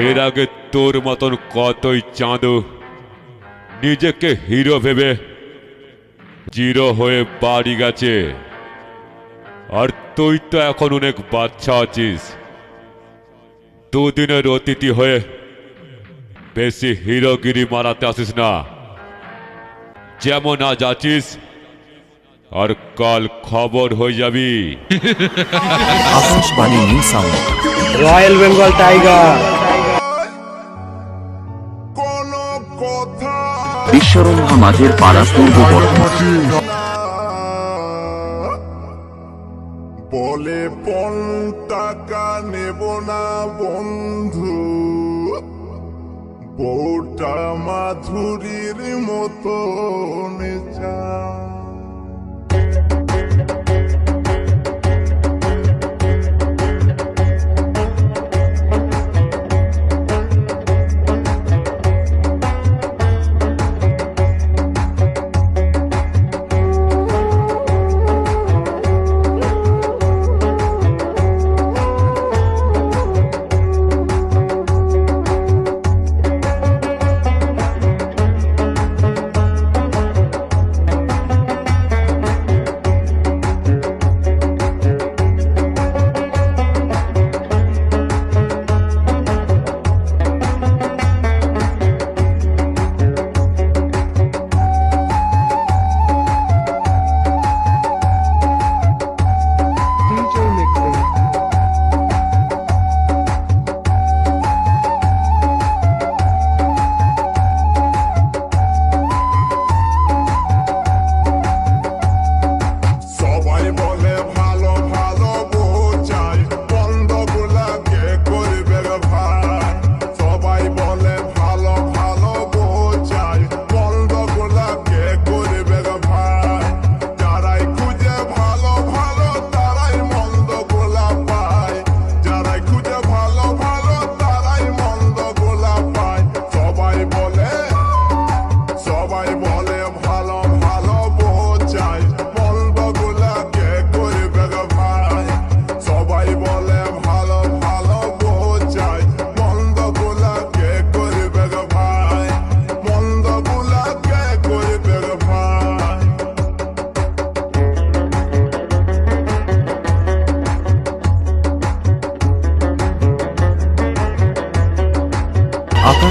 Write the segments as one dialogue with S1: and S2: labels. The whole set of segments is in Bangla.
S1: এর আগে তোর মতন কতই চাঁদ নিজেকে হিরো ভেবে জিরো হয়ে বাড়ি গেছে। আর তুই তো এখন অনেক বাচ্চা আছিস। দুদিনের অতিথি হয়ে বেশি হিরোগিরি মারাতে আসিস না। যেমন আজ আছিস আর কাল খবর হয়ে যাবি।
S2: Royal Bengal tiger.
S3: বিশ্বরম্ভা মাঝের পাড়া পূর্ব
S4: বলে টাকা নেব না বন্ধু বউটা মাধুরীর মতো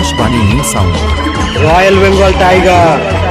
S3: Akashvani news sound.
S2: Royal Bengal tiger.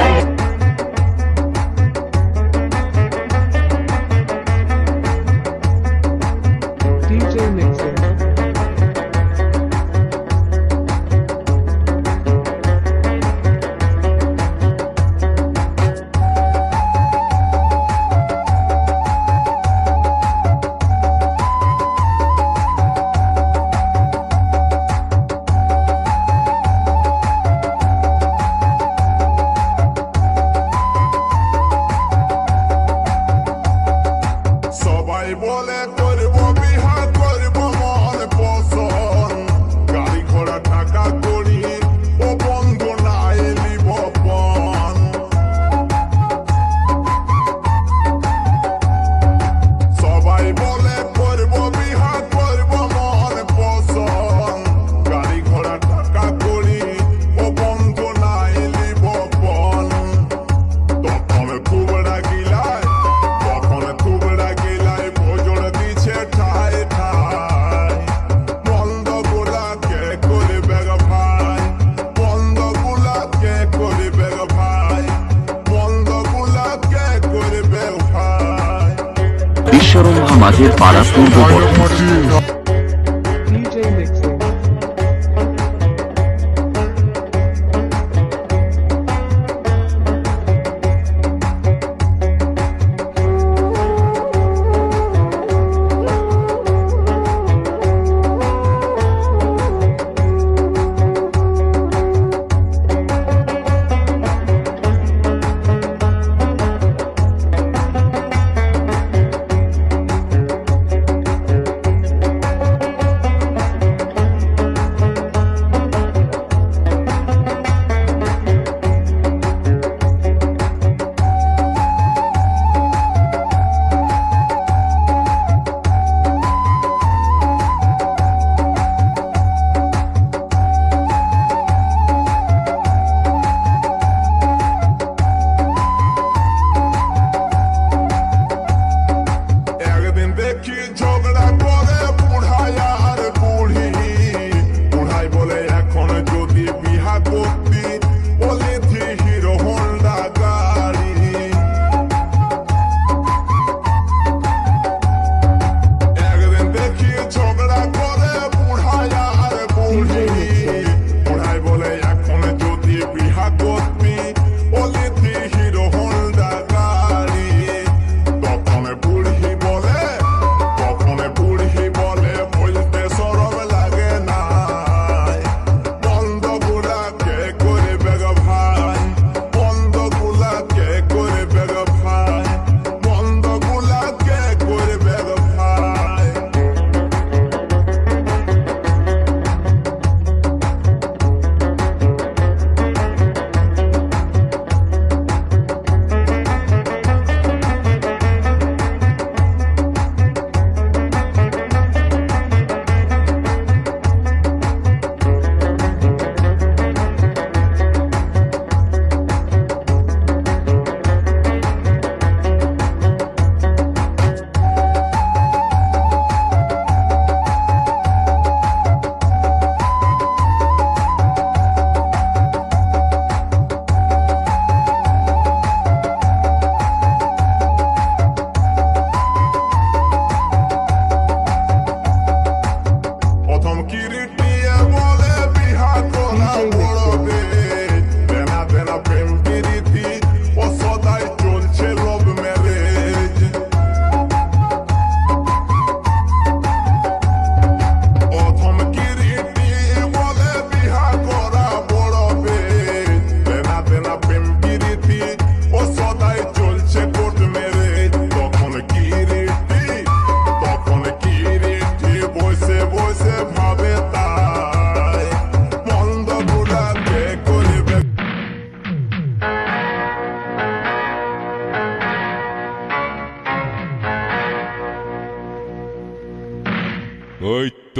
S3: মাঝের পাড়া পূর্ব বর্ধমান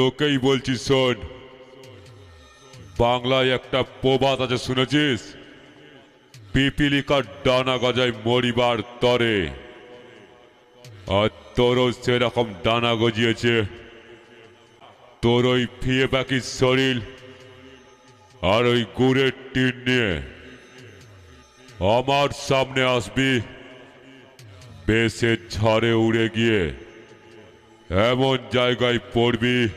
S1: তোকেই বলছি, শোন। বাংলায় একটা প্রবাদ আছে, শুনেছিস? পিপিলিকার ডানা গজায় মরিবার তরে। আর তোরও সেরকম ডানা গজিয়েছে। তোর ওই ফিয়ে পাখির শরীর আর ওই গুড়ের টিন নিয়ে। আমার সামনে আসবি। বেশের ঝড়ে উড়ে গিয়ে এমন জায়গায় পড়বি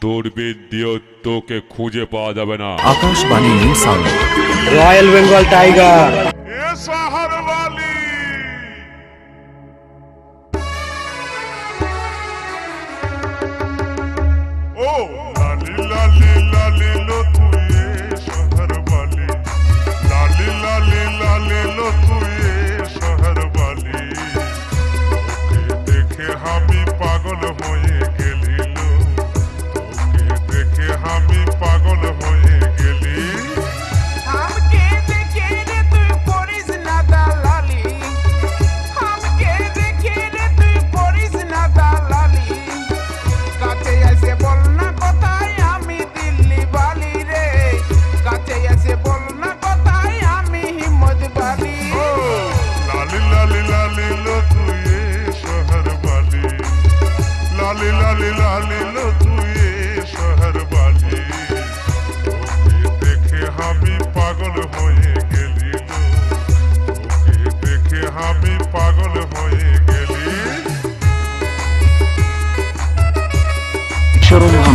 S1: দূরবীর দিয়েও তোকে খুঁজে পাওয়া যাবে না।
S3: Akashvani
S2: royal Bengal tiger.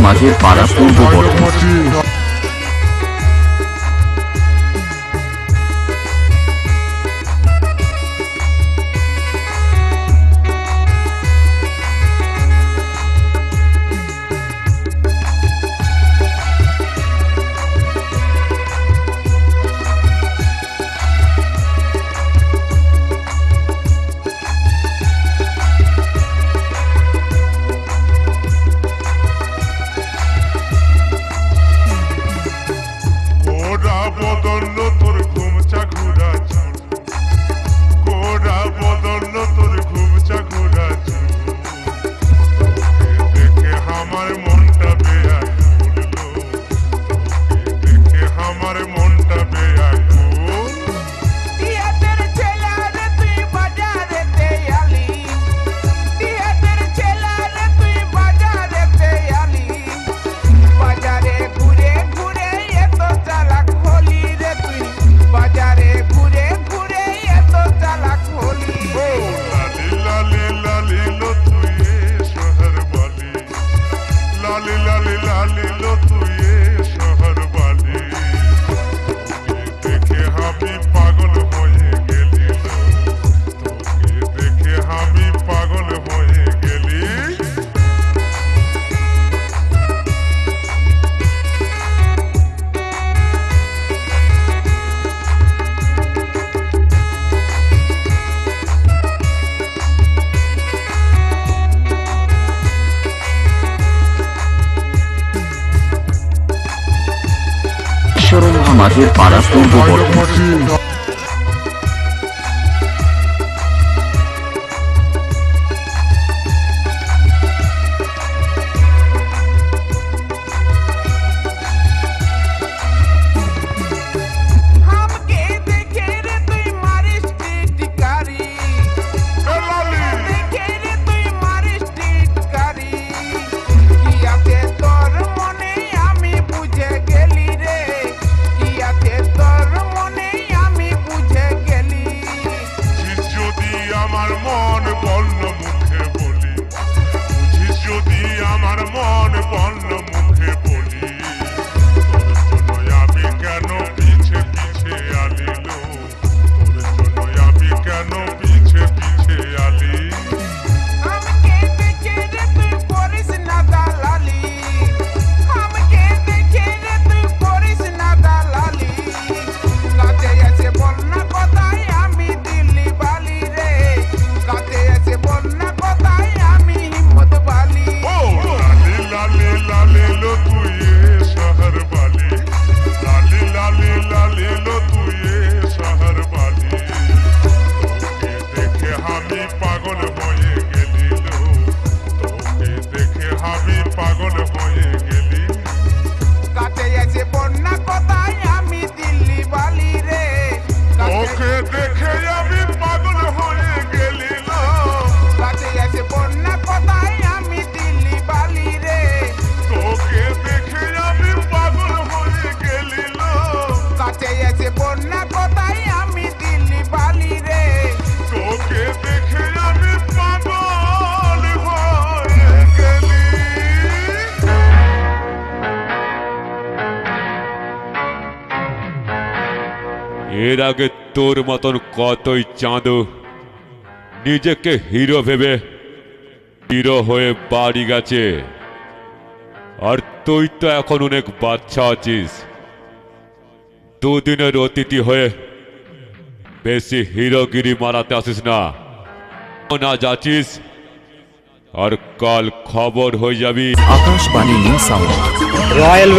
S3: আমাদের পাড়া পূর্ব Bardhaman.
S4: lila lila lilo
S3: tuyo. মাঝের পাড়া পূর্ব
S1: এর আগে তোর মতন কতই চাঁদো নিজেকে হিরো ভেবে হিরো হয়ে বাড়ি গেছে। আর তুই তো এখন অনেক বাচ্চা আছিস। দুদিনের অতিথি হয়ে বেশি হিরোগিরি মারাতে আসিস না। না যাচ্ছিস আর কাল খবর হয়ে যাবি।
S2: Akashvani news sound.
S5: রয়্যাল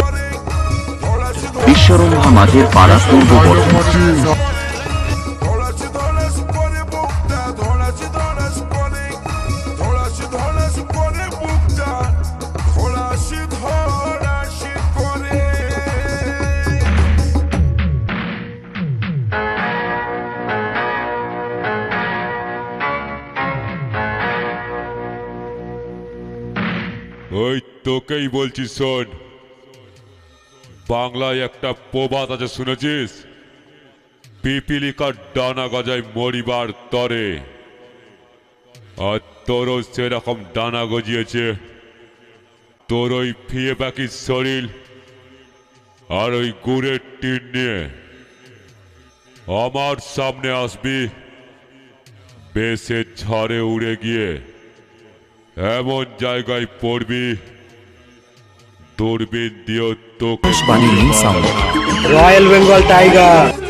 S6: করে বুকটা ধরেছি ধরেছি করে
S1: ওই তোকেই বলছি শোন। বাংলায় একটা প্রবাদ আছে, শুনেছিস? পিপিলিকার ডানা গজায় মরিবার তরে। আর তোরও সেরকম ডানা গজিয়েছে। তোর ওই ফিয়ে পাখির শরীর আর ওই গুড়ের টিন নিয়ে। আমার সামনে আসবি। বেশে ঝড়ে উড়ে গিয়ে এমন জায়গায় পড়বি। দূরবীন দিয়েও তোকে
S2: Akashvani news sound
S5: royal Bengal tiger